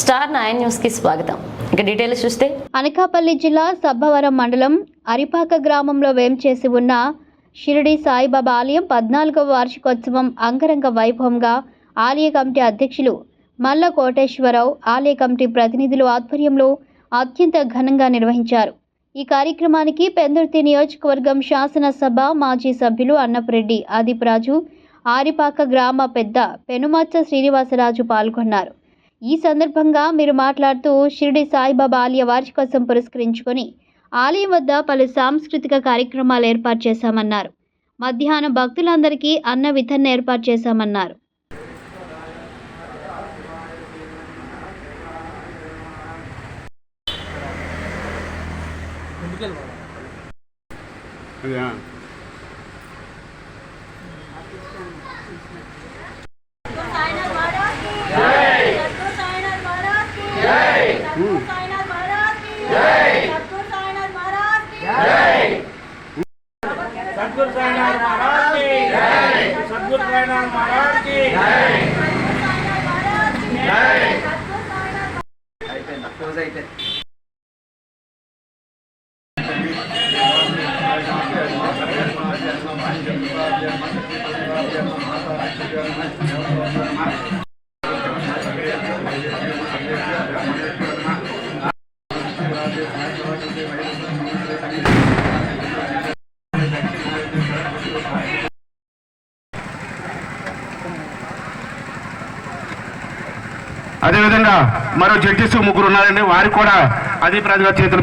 Star nine న్యూస్కి స్వాగతం. ఇక డీటెయిల్స్ చూస్తే అనకాపల్లి జిల్లా సబ్బవరం మండలం అరిపాక గ్రామంలో వేంచేసి ఉన్న షిరిడి సాయిబాబా ఆలయం పద్నాలుగవ వార్షికోత్సవం అంగరంగ వైభవంగా ఆలయ కమిటీ అధ్యక్షులు మల్ల కోటేశ్వరరావు ఆలయ కమిటీ ప్రతినిధులు ఆధ్వర్యంలో అత్యంత ఘనంగా నిర్వహించారు. ఈ కార్యక్రమానికి పెందుర్తి నియోజకవర్గం శాసనసభ మాజీ సభ్యులు అన్నపురెడ్డి ఆదిపురాజు ఆరిపాక గ్రామ పెద్ద పెనుమచ్చ శ్రీనివాసరాజు పాల్గొన్నారు. ఈ సందర్భంగా మీరు మాట్లాడుతూ షిరిడి సాయిబాబా ఆలయ వార్షికోత్సవం పురస్కరించుకొని ఆలయం వద్ద పలు సాంస్కృతిక కార్యక్రమాలు ఏర్పాటు చేశామన్నారు మధ్యాహ్నం భక్తులందరికీ అన్న వితరణ ఏర్పాటు చేశామన్నారు Yeah. సద్గురు సాయినాథ్ మహారాజ్ అయిపోయింది. క్లోజ్ అయిపోయింది. అదేవిధంగా మరో జడ్జిస్ ముగ్గురు ఉన్నారండి. వారికి కూడా అదే ప్రజల చేతుల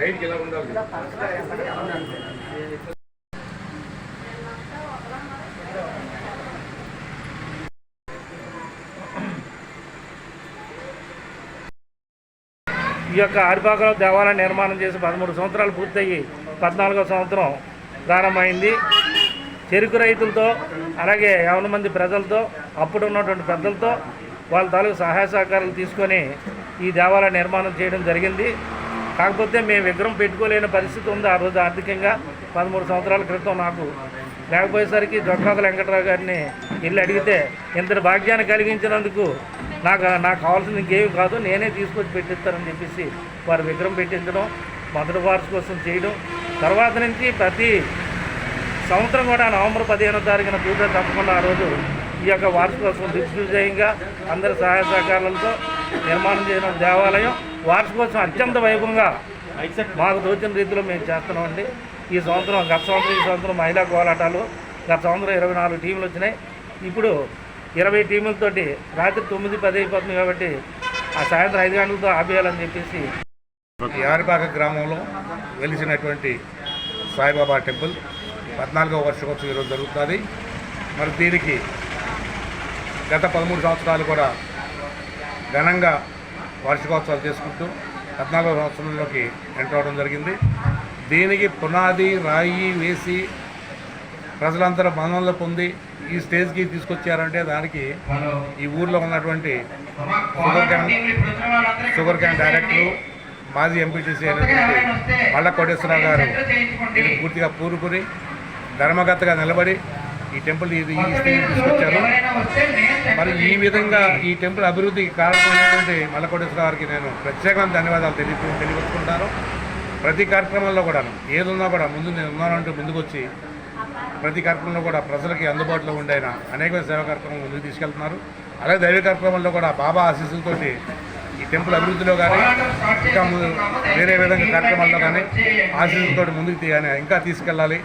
మీద ఈ యొక్క ఆరిపాకలో దేవాలయం నిర్మాణం చేసి పదమూడు సంవత్సరాలు పూర్తయ్యి పద్నాలుగో సంవత్సరం ప్రారంభమైంది. చెరుకు రైతులతో అలాగే యవన మంది ప్రజలతో అప్పుడు ఉన్నటువంటి పెద్దలతో వాళ్ళ తాలూకు సహాయ సహకారాలు తీసుకొని ఈ దేవాలయ నిర్మాణం చేయడం జరిగింది. కాకపోతే మేము విగ్రహం పెట్టుకోలేని పరిస్థితి ఉంది ఆ రోజు ఆర్థికంగా పదమూడు సంవత్సరాల క్రితం నాకు. లేకపోయేసరికి దొడ్రాకుల వెంకటరావు గారిని వెళ్ళి అడిగితే ఇంతటి భాగ్యాన్ని కలిగించినందుకు నాకు నాకు కావాల్సింది ఇంకేమి కాదు నేనే తీసుకొచ్చి పెట్టిస్తానని చెప్పేసి వారు విగ్రహం పెట్టించడం మొదటి వార్షికోత్సవం చేయడం. తర్వాత నుంచి ప్రతి సంవత్సరం కూడా నవంబర్ పదిహేనో తారీఖున పూజ తప్పకుండా ఆ రోజు ఈ యొక్క వార్షికోత్సవం దిగ్విజయంగా అందరి సహాయ సహకారాలతో నిర్మాణం చేసిన దేవాలయం. వార్షికోత్సవం అత్యంత వైభవంగా మాకు తోచిన రీతిలో మేము చేస్తున్నామండి. ఈ సంవత్సరం గత సంవత్సరం ఈ సంవత్సరం మహిళా కోలాటాలు గత సంవత్సరం ఇరవై నాలుగు టీంలు వచ్చినాయి. ఇప్పుడు ఇరవై టీములతోటి రాత్రి తొమ్మిది పది అయిపోతుంది కాబట్టి ఆ సాయంత్రం ఐదు గంటలతో ఆపేయాలని చెప్పేసి యారిపాక గ్రామంలో వెలిసినటువంటి సాయిబాబా టెంపుల్ పద్నాలుగవ వర్షకోత్సవం ఈరోజు జరుగుతుంది మరి దీనికి గత పదమూడు సంవత్సరాలు కూడా ఘనంగా వార్షికోత్సవాలు చేసుకుంటూ పద్నాలుగో సంవత్సరంలోకి ఎంటర్ అవడం జరిగింది. దీనికి పునాది రాయి వేసి ప్రజలందరూ మనంలో పొంది ఈ స్టేజ్కి తీసుకొచ్చారంటే దానికి ఈ ఊర్లో ఉన్నటువంటి sugar cane sugar cane director మాజీ ఎంపీటీసీ అయినటువంటి మల్ల కోటేశ్వరరావు గారు దీనికి పూర్తిగా పూరుకుని ధర్మగతగా నిలబడి ఈ టెంపుల్ ఇది ఈ స్థితికి తీసుకొచ్చారు. మరి ఈ విధంగా ఈ టెంపుల్ అభివృద్ధికి కారణమైనటువంటి మల్లకోటేశ్వర గారికి నేను ప్రత్యేకమైన ధన్యవాదాలు తెలియ తెలియపరుచుకుంటాను. ప్రతి కార్యక్రమంలో కూడా ఏదున్నా కూడా ముందు నేను ఉన్నానంటూ ముందుకొచ్చి ప్రతి కార్యక్రమంలో కూడా ప్రజలకి అందుబాటులో ఉండైన అనేక సేవా కార్యక్రమం ముందుకు తీసుకెళ్తున్నారు. అలాగే దైవ కార్యక్రమంలో కూడా బాబా ఆశీస్సులతోటి ఈ టెంపుల్ అభివృద్ధిలో కానీ ఇంకా వేరే విధంగా కార్యక్రమాల్లో కానీ ఆశీస్సులతో ముందుకు తీయాలి ఇంకా తీసుకెళ్ళాలి.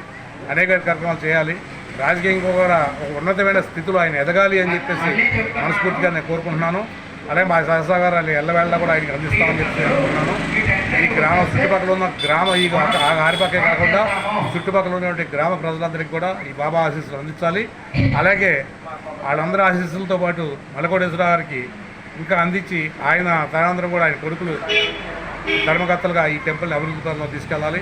అనేక కార్యక్రమాలు చేయాలి. రాజకీయంగా కూడా ఒక ఉన్నతమైన స్థితిలో ఆయన ఎదగాలి అని చెప్పేసి మనస్ఫూర్తిగా నేను కోరుకుంటున్నాను. అలాగే మా సహసహకారాలు ఎల్లవేళ కూడా ఆయనకి అందిస్తామని చెప్పి నేను అనుకుంటున్నాను. ఈ గ్రామ చుట్టుపక్కల ఉన్న గ్రామ ఈ ఆరిపక్కే కాకుండా చుట్టుపక్కల ఉన్నటువంటి గ్రామ ప్రజలందరికీ కూడా ఈ బాబా ఆశీస్సులు అందించాలి. అలాగే వాళ్ళందరి ఆశీస్సులతో పాటు మలకోటేశ్వర గారికి ఇంకా అందించి ఆయన తనందరం కూడా ఆయన కొడుకులు ధర్మకర్తలుగా ఈ టెంపుల్ని అభివృద్ధి పరంలో తీసుకెళ్ళాలి.